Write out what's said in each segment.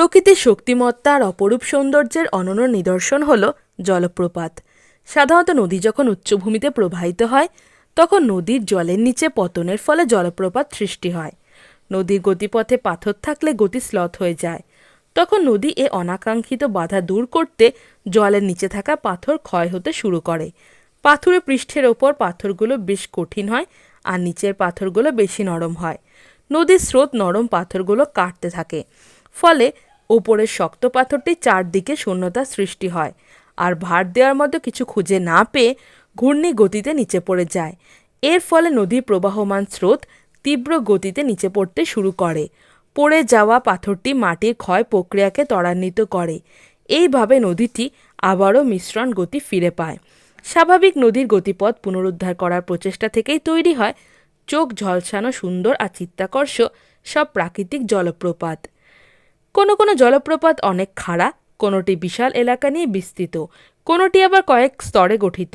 প্রকৃতির শক্তিমত্তা আর অপরূপ সৌন্দর্যের অনন্য নিদর্শন হল জলপ্রপাত। সাধারণত নদী যখন উচ্চভূমিতে প্রবাহিত হয়, তখন নদীর জলের নিচে পতনের ফলে জলপ্রপাত সৃষ্টি হয়। নদীর গতিপথে পাথর থাকলে গতি স্লথ হয়ে যায়। তখন নদী এ অনাকাঙ্ক্ষিত বাধা দূর করতে জলের নিচে থাকা পাথর ক্ষয় হতে শুরু করে। পাথুরে পৃষ্ঠের ওপর পাথরগুলো বেশ কঠিন হয় আর নিচের পাথরগুলো বেশি নরম হয়। নদীর স্রোত নরম পাথরগুলো কাটতে থাকে। ফলে ওপরের শক্ত পাথরটি চারদিকে শূন্যতা সৃষ্টি হয় আর ভার দেওয়ার মতো কিছু খুঁজে না পেয়ে ঘূর্ণি গতিতে নিচে পড়ে যায়। এর ফলে নদীর প্রবাহমান স্রোত তীব্র গতিতে নিচে পড়তে শুরু করে। পড়ে যাওয়া পাথরটি মাটির ক্ষয় প্রক্রিয়াকে ত্বরান্বিত করে। এইভাবে নদীটি আবারও মিশ্রণ গতি ফিরে পায়। স্বাভাবিক নদীর গতিপথ পুনরুদ্ধার করার প্রচেষ্টা থেকেই তৈরি হয়। চোখ ঝলসানো সুন্দর আর চিত্তাকর্ষ সব প্রাকৃতিক জলপ্রপাত। কোনো কোনো জলপ্রপাত অনেক খাড়া, কোনোটি বিশাল এলাকা নিয়ে বিস্তৃত, কোনোটি আবার কয়েক স্তরে গঠিত।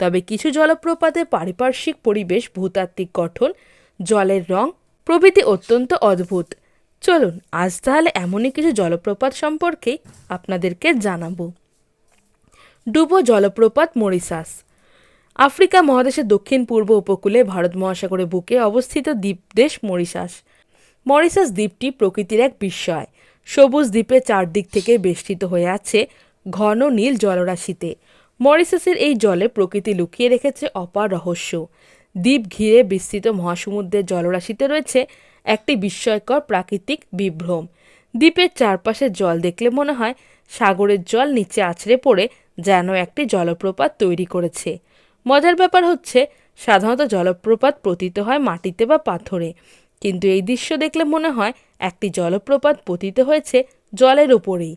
তবে কিছু জলপ্রপাতের পারিপার্শ্বিক পরিবেশ ভূতাত্ত্বিক গঠন, জলের রং, প্রভৃতি অত্যন্ত অদ্ভুত। চলুন, আজ তাহলে এমনই কিছু জলপ্রপাত সম্পর্কে আপনাদেরকে জানাব। ডুবো জলপ্রপাত মরিসাস। আফ্রিকা মহাদেশের দক্ষিণ, পূর্ব উপকূলে ভারত মহাসাগরের বুকে অবস্থিত দ্বীপদেশ মরিশাস মরিশাস দ্বীপটি প্রকৃতির এক বিস্ময়। সবুজ দ্বীপে চারদিক থেকে বেষ্টিত হয়ে আছে ঘন নীল জলরাশিতে। মরিশাসের এই জলে প্রকৃতি লুকিয়ে রেখেছে অপার রহস্য। দ্বীপ ঘিরে বিস্তৃত মহাসমুদ্রের জলরাশিতে রয়েছে একটি বিস্ময়কর প্রাকৃতিক বিভ্রম। দ্বীপের চারপাশে জল দেখলে মনে হয় সাগরের জল নিচে আছড়ে পড়ে যেন একটি জলপ্রপাত তৈরি করেছে। মজার ব্যাপার হচ্ছে, সাধারণত জলপ্রপাত পতিত হয় মাটিতে বা পাথরে। কিন্তু এই দৃশ্য দেখলে মনে হয় একটি জলপ্রপাত পতিত হয়েছে জলের ওপরেই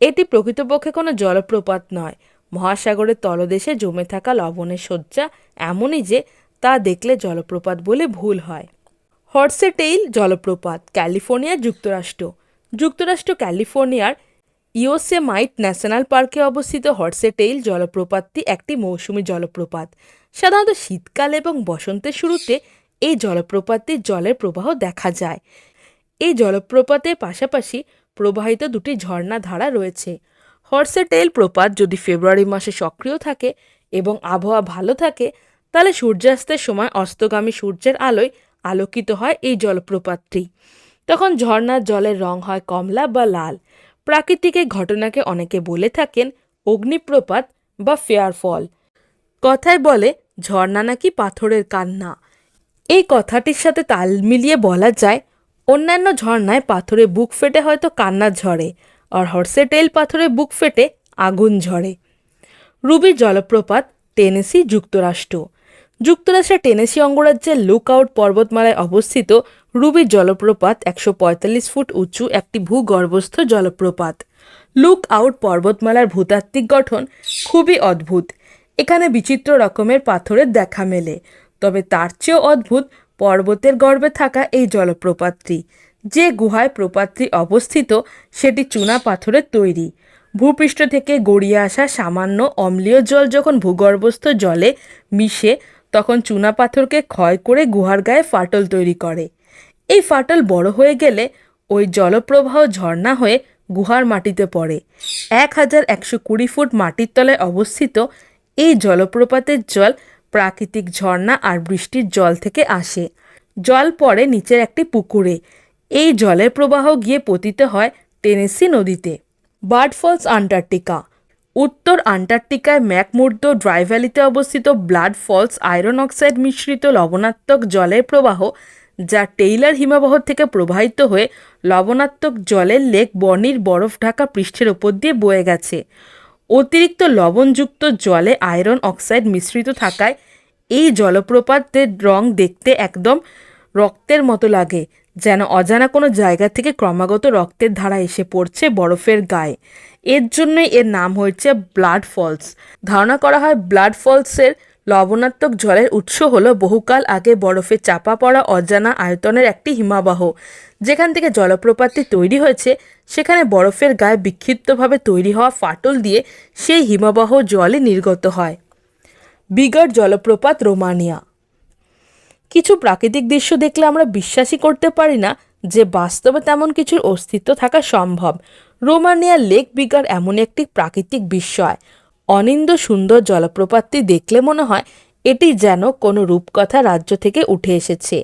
এটি প্রকৃতপক্ষে কোনো জলপ্রপাত নয়। মহাসাগরের তলদেশে জমে থাকা লবণের শয্যা এমনই যে তা দেখলে জলপ্রপাত বলে ভুল হয়। হর্সেটেইল জলপ্রপাত, ক্যালিফোর্নিয়া যুক্তরাষ্ট্র। যুক্তরাষ্ট্র, ক্যালিফোর্নিয়ার ইওসেমাইট ন্যাশনাল পার্কে অবস্থিত হর্সেটেইল জলপ্রপাতটি একটি মৌসুমী জলপ্রপাত। সাধারণত শীতকাল এবং বসন্তের শুরুতে এই জলপ্রপাতটির জলের প্রবাহ দেখা যায়। এই জলপ্রপাতের পাশাপাশি প্রবাহিত দুটি ঝর্ণা ধারা রয়েছে। হর্সেটেল প্রপাত যদি ফেব্রুয়ারি মাসে সক্রিয় থাকে এবং আবহাওয়া ভালো থাকে, তাহলে সূর্যাস্তের সময় অস্তগামী সূর্যের আলোয় আলোকিত হয় এই জলপ্রপাতটি। তখন ঝর্ণার জলের রং হয় কমলা বা লাল। প্রাকৃতিক এই ঘটনাকে অনেকে বলে থাকেন অগ্নিপ্রপাত বা ফেয়ার ফল কথায় বলে, ঝর্ণা নাকি পাথরের কান্না। এই কথাটির সাথে তাল মিলিয়ে বলা যায়, অন্যান্য ঝর্ণায় পাথরে বুক ফেটে হয়তো কান্না ঝরে আর হর্সেটেল পাথরে বুক ফেটে আগুন ঝরে। রুবি জলপ্রপাত, টেনেসি যুক্তরাষ্ট্র। যুক্তরাষ্ট্রের টেনেসি অঙ্গরাজ্যের লুক আউট পর্বতমালায় অবস্থিত রুবি জলপ্রপাত একশো পঁয়তাল্লিশ ফুট উঁচু একটি ভূগর্ভস্থ জলপ্রপাত। লুক আউট পর্বতমালার ভূতাত্ত্বিক গঠন খুবই অদ্ভুত। এখানে বিচিত্র রকমের পাথরের দেখা মেলে। তবে তার চেয়েও অদ্ভুত পর্বতের গর্ভে থাকা এই জলপ্রপাতটি। যে গুহায় প্রপাতটি অবস্থিত, সেটি চুনা পাথরের তৈরি। ভূপৃষ্ঠ থেকে গড়িয়ে আসা সামান্য অম্লীয় জল যখন ভূগর্ভস্থ জলে মিশে, তখন চুনা পাথরকে ক্ষয় করে গুহার গায়ে ফাটল তৈরি করে। এই ফাটল বড় হয়ে গেলে ওই জলপ্রবাহ ঝর্ণা হয়ে গুহার মাটিতে পড়ে। এক হাজার একশো কুড়ি ফুট মাটির তলায় অবস্থিত এই জলপ্রপাতের জল প্রাকৃতিক ঝর্ণা আর বৃষ্টির জল থেকে আসে। জল পড়ে নিচের একটি পুকুরে। এই জলের প্রবাহ গিয়ে পতিত হয় টেনেসি নদীতে। Bird Falls Antarctica. উত্তর আন্টার্কটিকায় ম্যাকমুর্দো ড্রাই ভ্যালিতে অবস্থিত ব্লাড ফলস আয়রন অক্সাইড মিশ্রিত লবণাত্মক জলের প্রবাহ, যা টেইলার হিমবাহ থেকে প্রবাহিত হয়ে লবণাত্মক জলের লেক বনির বরফ ঢাকা পৃষ্ঠের ওপর দিয়ে বয়ে গেছে। অতিরিক্ত লবণযুক্ত জলে আয়রন অক্সাইড মিশ্রিত থাকায় এই জলপ্রপাতের রং দেখতে একদম রক্তের মতো লাগে, যেন অজানা কোনো জায়গা থেকে ক্রমাগত রক্তের ধারা এসে পড়ছে বরফের গায়ে। এর জন্যই এর নাম হয়েছে ব্লাড ফলস। ধারণা করা হয় ব্লাড ফলসের লবণাত্মক জলের উৎস হলো বহুকাল আগে বরফে চাপা পড়া অজানা আয়তনের একটি হিমাবাহ। যেখান থেকে জলপ্রপাতটি তৈরি হয়েছে, সেখানে বরফের গায়ে বিক্ষিপ্তভাবে তৈরি হওয়া ফাটল দিয়ে সেই হিমবাহ জলই নির্গত হয়। বিগড় জলপ্রপাত রোমানিয়া। কিছু প্রাকৃতিক দৃশ্য দেখলে আমরা বিশ্বাসই করতে পারি না যে বাস্তবে তেমন কিছুর অস্তিত্ব থাকা সম্ভব। রোমানিয়ার লেক বিগার এমন একটি প্রাকৃতিক বিস্ময়। অনিন্দ সুন্দর জলপ্রপাতটি দেখলে মনে হয় এটি যেন কোনো রূপকথা রাজ্য থেকে উঠে এসেছে।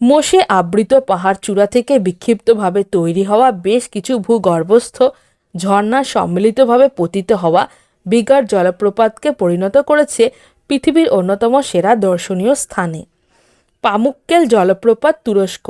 মোষে আবৃত পাহাড় চূড়া থেকে বিক্ষিপ্তভাবে তৈরি হওয়া বেশ কিছু ভূগর্ভস্থ, ঝর্ণা সম্মিলিতভাবে পতিত হওয়া বিগার জলপ্রপাতকে পরিণত করেছে পৃথিবীর অন্যতম সেরা দর্শনীয় স্থানে। পামুক্কেল জলপ্রপাত তুরস্ক।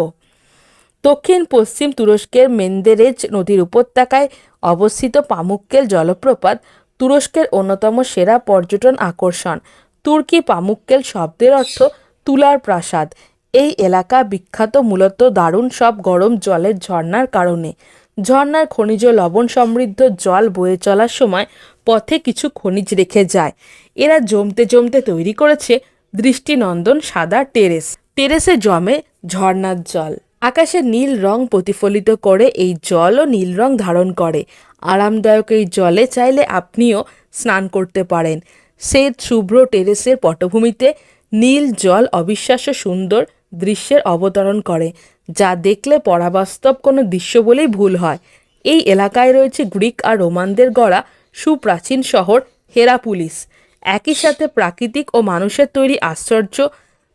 দক্ষিণ পশ্চিম তুরস্কের মেন্দেরেজ নদীর উপত্যকায় অবস্থিত পামুক্কেল জলপ্রপাত তুরস্কের অন্যতম সেরা পর্যটন আকর্ষণ। তুর্কি পামুক্কেল শব্দের অর্থ তুলার প্রাসাদ। এই এলাকা বিখ্যাত মূলত দারুণ সব গরম জলের ঝর্ণার কারণে। ঝর্নার খনিজ লবণ সমৃদ্ধ জল বয়ে চলার সময় পথে কিছু খনিজ রেখে যায়। এরা জমতে জমতে তৈরি করেছে দৃষ্টিনন্দন সাদা টেরেস। টেরেসে জমে ঝর্ণার জল। আকাশে নীল রং প্রতিফলিত করে, এই জলও নীল রং ধারণ করে। আরামদায়ক এই জলে চাইলে আপনিও স্নান করতে পারেন। সেই শুভ্র টেরেসের পটভূমিতে নীল জল অবিশ্বাস্য সুন্দর দৃশ্যের অবতরণ করে, যা দেখলে পরাবাস্তব কোনো দৃশ্য বলেই ভুল হয়। এই এলাকায় রয়েছে গ্রিক আর রোমানদের গড়া সুপ্রাচীন শহর হেরাপুলিস। একই সাথে প্রাকৃতিক ও মানুষের তৈরি আশ্চর্য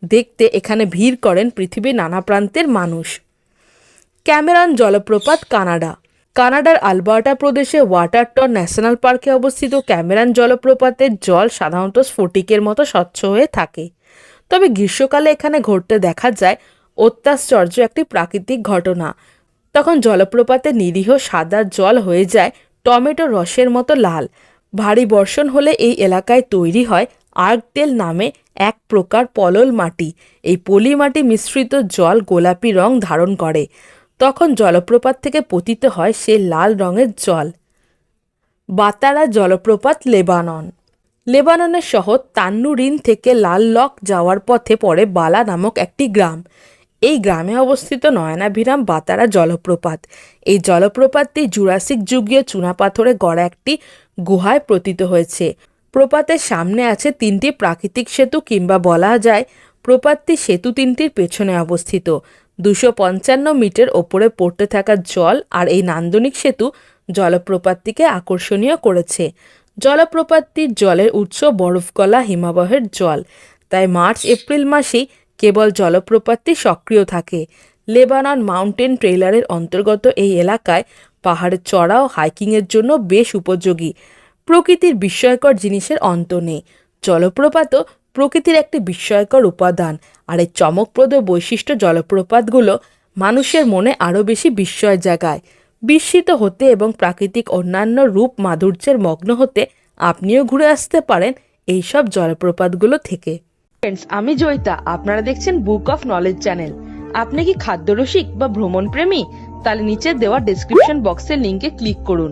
দেখতে এখানে ভিড় করেন পৃথিবীর নানা প্রান্তের মানুষ। ক্যামেরন জলপ্রপাত কানাডা। কানাডার আলবার্টা প্রদেশে ওয়াটারটন ন্যাশনাল পার্কে অবস্থিত ক্যামেরন জলপ্রপাতের জল সাধারণত স্ফটিকের মতো স্বচ্ছ হয়ে থাকে। তবে গ্রীষ্মকালে এখানে ঘটতে দেখা যায় অত্যাশ্চর্য একটি প্রাকৃতিক ঘটনা। তখন জলপ্রপাতে নিরীহ সাদা জল হয়ে যায়, টমেটো রসের মতো লাল। ভারী বর্ষণ হলে এই এলাকায় তৈরি হয় আর্কটেল নামে এক প্রকার পলল মাটি। এই পলি মাটি মিশ্রিত জল গোলাপি রং ধারণ করে। তখন জলপ্রপাত থেকে পতিত হয় সে লাল রঙের জল। বাতারা জলপ্রপাত লেবানন। লেবাননের শহর তান্নুরিন থেকে লাল লক যাওয়ার পথে পড়ে বালা নামক একটি গ্রাম। এই গ্রামে অবস্থিত নয়নাভিরাম বাতারা জলপ্রপাত। এই জলপ্রপাতটি জুরাসিক যুগীয় চুনাপাথরে গড়া একটি গুহায় প্রতীত হয়েছে। প্রপাতের সামনে আছে তিনটি প্রাকৃতিক সেতু কিংবা বলা যায় প্রপাতটি সেতু তিনটির পেছনে অবস্থিত। দুশো পঞ্চান্ন মিটার ওপরে পড়তে থাকা জল আর এই নান্দনিক সেতু জলপ্রপাতটিকে আকর্ষণীয় করেছে। জলপ্রপাতটির জলের উৎস বরফগলা হিমাবহের জল। তাই মার্চ, এপ্রিল মাসেই কেবল জলপ্রপাতটি সক্রিয় থাকে। লেবানন মাউন্টেন ট্রেলারের অন্তর্গত এই এলাকায় পাহাড়ে চড়া ও হাইকিংয়ের জন্য বেশ উপযোগী। প্রকৃতির বিস্ময়কর জিনিসের অন্ত নেই। জলপ্রপাতও প্রকৃতির একটি বিস্ময়কর উপাদান। আর এই চমকপ্রদ বৈশিষ্ট্য জলপ্রপাতগুলো মানুষের মনে আরও বেশি বিস্ময় জাগায়। বিস্মিত হতে এবং প্রাকৃতিক অন্যান্য রূপ মাধুর্যের মগ্ন হতে আপনিও ঘুরে আসতে পারেন এইসব জলপ্রপাতগুলো থেকে। ফ্রেন্ডস আমি জয়িতা। আপনারা দেখছেন বুক অফ নলেজ চ্যানেল আপনি কি খাদ্যরসিক বা ভ্রমণ প্রেমী তাহলে নিচে দেওয়া ডেসক্রিপশন বক্সের লিঙ্কে ক্লিক করুন।